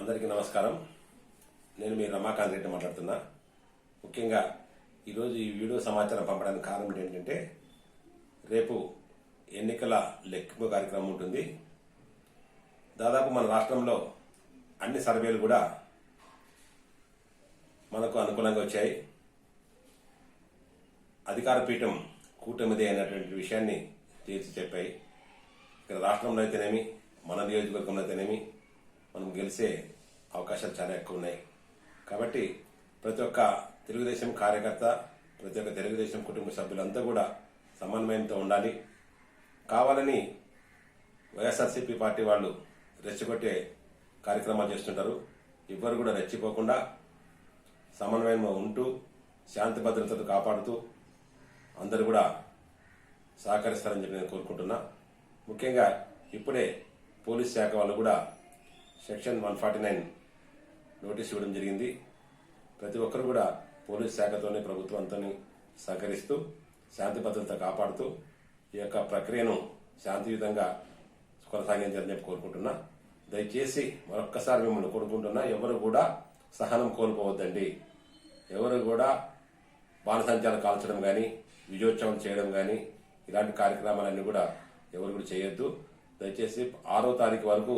అందరికీ నమస్కారం. నేను మీ రమాకాంత్ రెడ్డి మాట్లాడుతున్నా. ముఖ్యంగా ఈరోజు ఈ వీడియో సమాచారం పంపడానికి కారణం ఏంటంటే రేపు ఎన్నికల లెక్కింపు కార్యక్రమం ఉంటుంది. దాదాపు మన రాష్ట్రంలో అన్ని సర్వేలు కూడా మనకు అనుకూలంగా వచ్చాయి. అధికార పీఠం కూటమిదే అయినటువంటి విషయాన్ని తేల్చి చెప్పాయి. ఇక్కడ రాష్ట్రంలో అయితేనేమి మన నియోజకవర్గంలో అయితేనేమి మనం గెలిచే అవకాశాలు చాలా ఎక్కువ ఉన్నాయి కాబట్టి ప్రతి ఒక్క తెలుగుదేశం కార్యకర్త ప్రతి ఒక్క తెలుగుదేశం కుటుంబ సభ్యులంతా కూడా సమన్వయంతో ఉండాలి. కావాలని వైఎస్ఆర్సీపీ పార్టీ వాళ్ళు రెచ్చగొట్టే కార్యక్రమాలు చేస్తుంటారు. ఎవ్వరు కూడా రెచ్చిపోకుండా సమన్వయంలో ఉంటూ శాంతి భద్రతలు కాపాడుతూ అందరూ కూడా సహకరిస్తారని చెప్పి నేను కోరుకుంటున్నా. ముఖ్యంగా ఇప్పుడే పోలీస్ శాఖ వాళ్ళు కూడా section one forty nine notice ఇవ్వడం జరిగింది. ప్రతి ఒక్కరు కూడా పోలీస్ శాఖతోనే ప్రభుత్వంతో సహకరిస్తూ శాంతి భద్రత కాపాడుతూ ఈ యొక్క ప్రక్రియను శాంతియుతంగా కొనసాగించాలని చెప్పి కోరుకుంటున్నా. దయచేసి మరొక్కసారి మిమ్మల్ని కోరుకుంటున్నా ఎవరు కూడా సహనం కోల్పోవద్దండి. ఎవరు కూడా బాణసంచాలు కాల్చడం కానీ విజయోత్సవం చేయడం కానీ ఇలాంటి కార్యక్రమాలన్నీ కూడా ఎవరు కూడా చేయొద్దు. దయచేసి ఆరో తారీఖు వరకు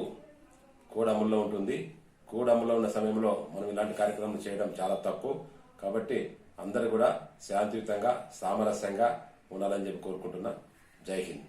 కోడ్ అమల్లో ఉంటుంది. కోడ్ అమల్లో ఉన్న సమయంలో మనం ఇలాంటి కార్యక్రమం చేయడం చాలా తప్పు. కాబట్టి అందరూ కూడా శాంతియుతంగా సామరస్యంగా ఉండాలని చెప్పి కోరుకుంటున్నా. జై హింద్.